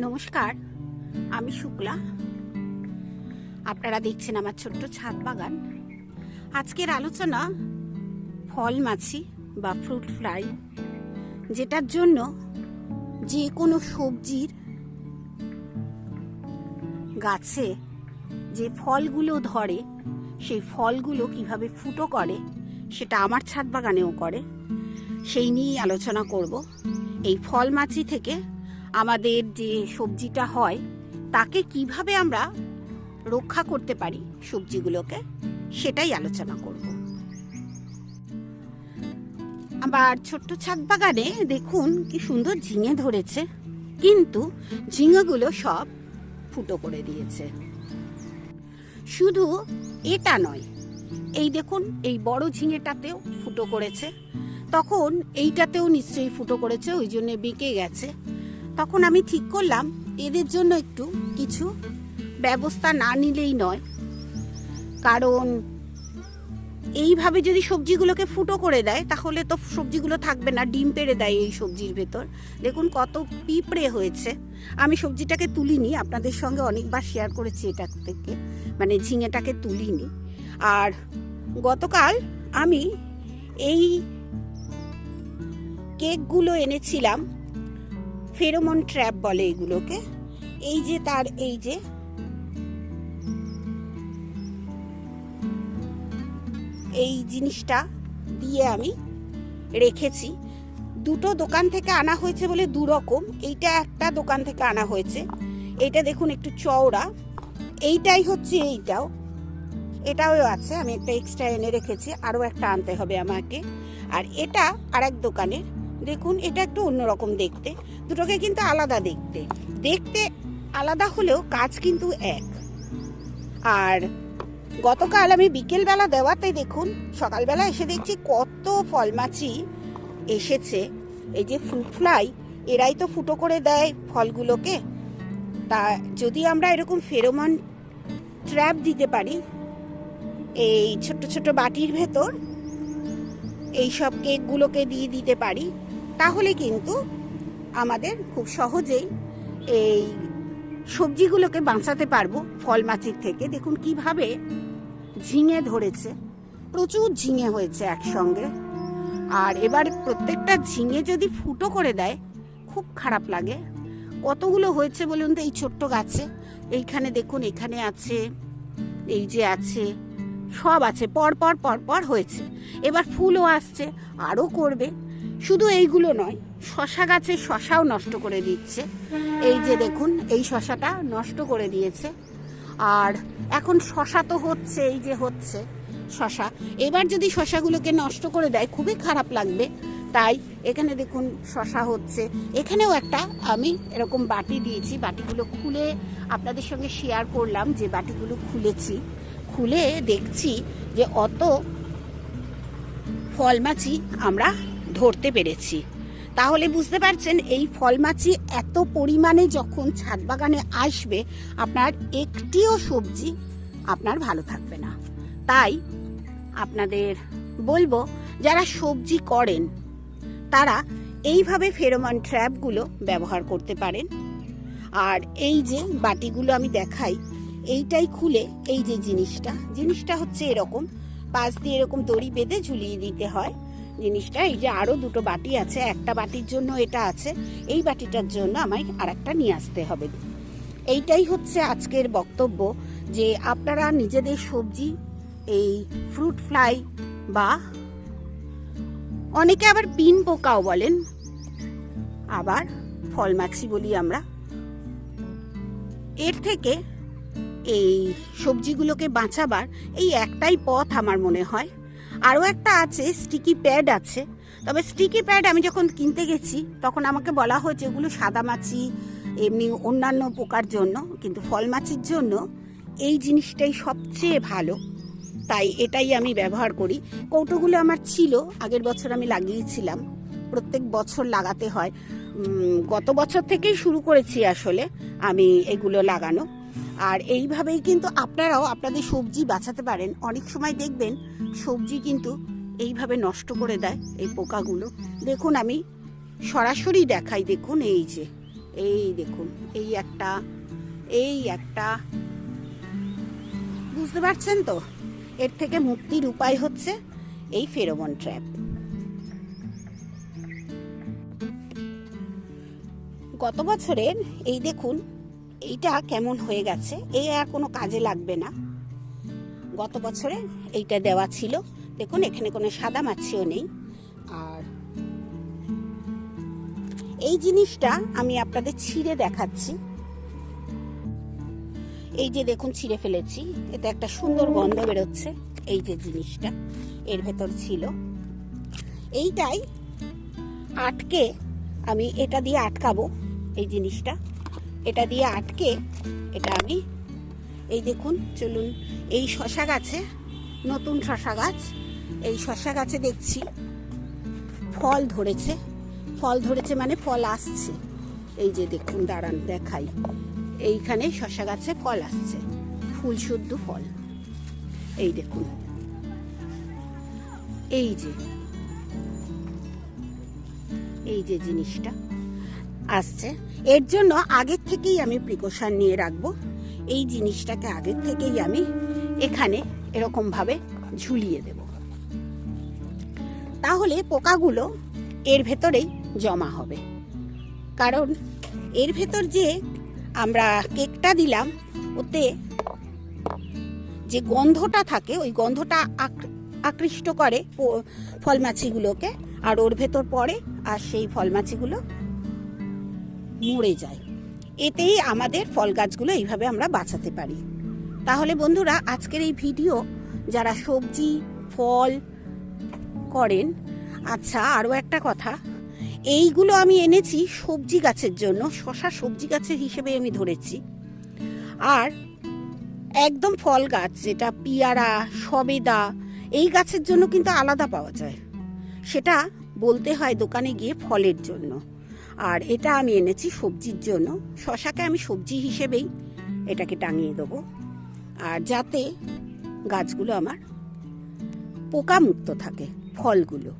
নমস্কার, আমি শুক্লা। আপনারা দেখছেন আমার ছোট্ট ছাদ বাগান। আজকের আলোচনা ফল মাছি বা ফ্রুট ফ্লাই, যেটার জন্য যে কোনো সবজির গাছে যে ফলগুলো ধরে, সেই ফলগুলো কীভাবে ফুটো করে, সেটা আমার ছাদ বাগানেও করে। সেই নিয়েই আলোচনা করব। এই ফল মাছি থেকে আমাদের যে সবজিটা হয়, তাকে কীভাবে আমরা রক্ষা করতে পারি সবজিগুলোকে, সেটাই আলোচনা করব। আবার ছোট্ট ছাদ বাগানে দেখুন কি সুন্দর ঝিঙে ধরেছে, কিন্তু ঝিঙেগুলো সব ফুটো করে দিয়েছে। শুধু এটা নয়, এই দেখুন, এই বড় ঝিঙেটাতেও ফুটো করেছে, তখন এইটাতেও নিশ্চয়ই ফুটো করেছে, ওই জন্য বেঁকে গেছে। তখন আমি ঠিক করলাম, এদের জন্য একটু কিছু ব্যবস্থা না নিলেই নয়। কারণ এইভাবে যদি সবজিগুলোকে ফুটো করে দেয়, তাহলে তো সবজিগুলো থাকবে না, ডিম পেড়ে দেয় এই সবজির ভেতর। দেখুন কত পিঁপড়ে হয়েছে। আমি সবজিটাকে তুলিনি, আপনাদের সঙ্গে অনেকবার শেয়ার করেছি এটা থেকে। মানে ঝিঙেটাকে তুলিনি। আর গতকাল আমি এই কেকগুলো এনেছিলাম ফেরোমন ট্র্যাপ বলে এগুলোকে। এই যে তার, এই যে। এই জিনিসটা দিয়ে আমি রেখেছি। দুটো দোকান থেকে আনা হয়েছে বলে দু রকম এইটা একটা দোকান থেকে আনা হয়েছে। এইটা দেখুন একটু চওড়া। এইটাই হচ্ছে এইটাও। এটাও আছে, আমি একটা এক্সট্রা এনে রেখেছি। আরও একটা আনতে হবে আমাকে। আর এটা আর এক দোকানের। দেখুন, এটা একটু অন্যরকম দেখতে। দুটোকে কিন্তু আলাদা দেখতে। দেখতে আলাদা হলেও কাজ কিন্তু এক। আর গতকাল আমি বিকেলবেলা দেওয়াতে দেখুন, সকালবেলা এসে দেখছি কত ফলমাছি এসেছে। এই যে ফ্রুট ফ্লাই, এরাই তো ফুটো করে দেয় ফলগুলোকে। তা যদি আমরা এরকম ফেরোমন ট্র্যাপ দিতে পারি, এই ছোট ছোট বাটির ভেতর, এই সব কেকগুলোকে দিয়ে দিতে পারি। তাহলে কিন্তু আমাদের খুব সহজেই এই সবজিগুলোকে বাঁচাতে পারব ফল মাছির থেকে। দেখুন কীভাবে ঝিঙে ধরেছে। প্রচুর ঝিঙে হয়েছে একসঙ্গে। আর এবার প্রত্যেকটা ঝিঙে যদি ফুটো করে দেয়, খুব খারাপ লাগে। কতগুলো হয়েছে বলুন তো এই ছোট্ট গাছে? এইখানে দেখুন, এখানে আছে, এই যে আছে, সব আছে, পর পর পর পর হয়েছে। এবার ফুলও আসছে, আরও করবে। শুধু এইগুলো নয়, শশা গাছে শশাও নষ্ট করে দিচ্ছে। এই যে দেখুন, এই শশাটা নষ্ট করে দিয়েছে। আর এখন শশা তো হচ্ছে, এই যে হচ্ছে শশা। এবার যদি শশাগুলোকে নষ্ট করে দেয়, খুবই খারাপ লাগবে। তাই এখানে দেখুন, শশা হচ্ছে। এখানেও একটা আমি এরকম বাটি দিয়েছি, বাটিগুলো খুলে আপনাদের সঙ্গে শেয়ার করলাম যে বাটিগুলো খুলেছি। খুলে দেখছি যে অত ফলমাছি আমরা ধরতে পেরেছি। তাহলে বুঝতে পারছেন, এই ফলমাছি এত পরিমাণে যখন ছাদ বাগানে আসবে, আপনার একটিও সবজি আপনার ভালো থাকবে না। তাই আপনাদের বলব, যারা সবজি করেন, তারা এইভাবে ফেরোমন ট্র্যাপগুলো ব্যবহার করতে পারেন। আর এই যে বাটিগুলো আমি দেখাই, এইটাই খুলে এই যে জিনিসটা জিনিসটা হচ্ছে এরকম। পাশ দিয়ে এরকম দড়ি বেঁধে ঝুলিয়ে দিতে হয়। জিনিসটা, এই যে আরও দুটো বাটি আছে, একটা বাটির জন্য এটা আছে, এই বাটিটার জন্য আমায় আর একটা নিয়ে আসতে হবে। এইটাই হচ্ছে আজকের বক্তব্য যে আপনারা নিজেদের সবজি, এই ফ্রুট ফ্লাই বা অনেকে আবার পিন পোকাও বলেন, আবার ফল মাছি বলি আমরা, এর থেকে এই সবজিগুলোকে বাঁচাবার এই একটাই পথ আমার মনে হয়। আরও একটা আছে স্টিকি প্যাড আছে। তবে স্টিকি প্যাড আমি যখন কিনতে গেছি, তখন আমাকে বলা হয়েছে ওগুলো সাদা মাছি, এমনি অন্যান্য পোকার জন্য, কিন্তু ফল মাছির জন্য এই জিনিসটাই সবচেয়ে ভালো। তাই এটাই আমি ব্যবহার করি। কৌটোগুলো আমার ছিল, আগের বছর আমি লাগিয়েছিলাম। প্রত্যেক বছর লাগাতে হয়। গত বছর থেকেই শুরু করেছি আসলে আমি এগুলো লাগানো। আর এইভাবেই কিন্তু আপনারাও আপনাদের সবজি বাঁচাতে পারেন। অনেক সময় দেখবেন সবজি কিন্তু এইভাবে নষ্ট করে দেয় এই পোকাগুলো। দেখুন আমি সরাসরি দেখাই, দেখুন এই যে, এই দেখুন, এই একটা এই একটা। বুঝতে পারছেন তো? এর থেকে মুক্তির উপায় হচ্ছে এই ফেরোমন ট্র্যাপ। গত বছরের এই দেখুন এইটা কেমন হয়ে গেছে? এই আর কোনো কাজে লাগবে না। গত বছরে এইটা দেওয়া ছিল। দেখুন, এখানে কোনো সাদা মাছিও নেই। আর এই জিনিসটা আমি আপনাদের ছিঁড়ে দেখাচ্ছি। এই যে দেখুন, ছিঁড়ে ফেলেছি। এতে একটা সুন্দর গন্ধ বেরোচ্ছে এই যে জিনিসটা। এর ভেতর ছিল। এইটাই আটকে আমি এটা দিয়ে আটকাবো এই জিনিসটা। এটা দিয়ে আটকে এটা আমি, এই দেখুন, চলুন, এই শশা গাছে, নতুন শশা গাছ, এই শশা গাছে দেখছি ফল ধরেছে ফল ধরেছে মানে ফল আসছে। এই যে দেখুন, দাঁড়ান, দেখাই। এইখানে শশা গাছে ফল আসছে, ফুল শুদ্ধ ফল। এই দেখুন, এই যে এই যে জিনিসটা। আসছে। এর জন্য আগের থেকেই আমি প্রিকশন নিয়ে রাখব। এই জিনিসটাকে আগের থেকেই আমি এখানে এরকম ভাবে ঝুলিয়ে দেব। তাহলে পোকাগুলো এর ভেতরেই জমা হবে। কারণ এর ভেতর যে আমরা কেকটা দিলাম, ওতে যে গন্ধটা থাকে, ওই গন্ধটা আক- আকৃষ্ট করে ফলমাছিগুলোকে। আর ওর ভেতর পড়ে আর সেই ফলমাছিগুলো মরে যায়। এতেই আমাদের ফল গাছগুলো এইভাবে আমরা বাঁচাতে পারি। তাহলে বন্ধুরা, আজকের এই ভিডিও যারা সবজি, ফল করেন আচ্ছা আরও একটা কথা। এইগুলো আমি এনেছি সবজি গাছের জন্য, শশা সবজি গাছের হিসেবে আমি ধরেছি। আর একদম ফল গাছ, যেটা পিয়ারা, সবেদা, এই গাছের জন্য কিন্তু আলাদা পাওয়া যায়। সেটা বলতে হয় দোকানে গিয়ে ফলের জন্য। আর এটা আমি এনেছি সবজির জন্য। শশাকে আমি সবজি হিসেবেই এটাকে টাঙিয়ে দেবো। আর যাতে গাছগুলো আমার পোকামুক্ত থাকে, ফলগুলো।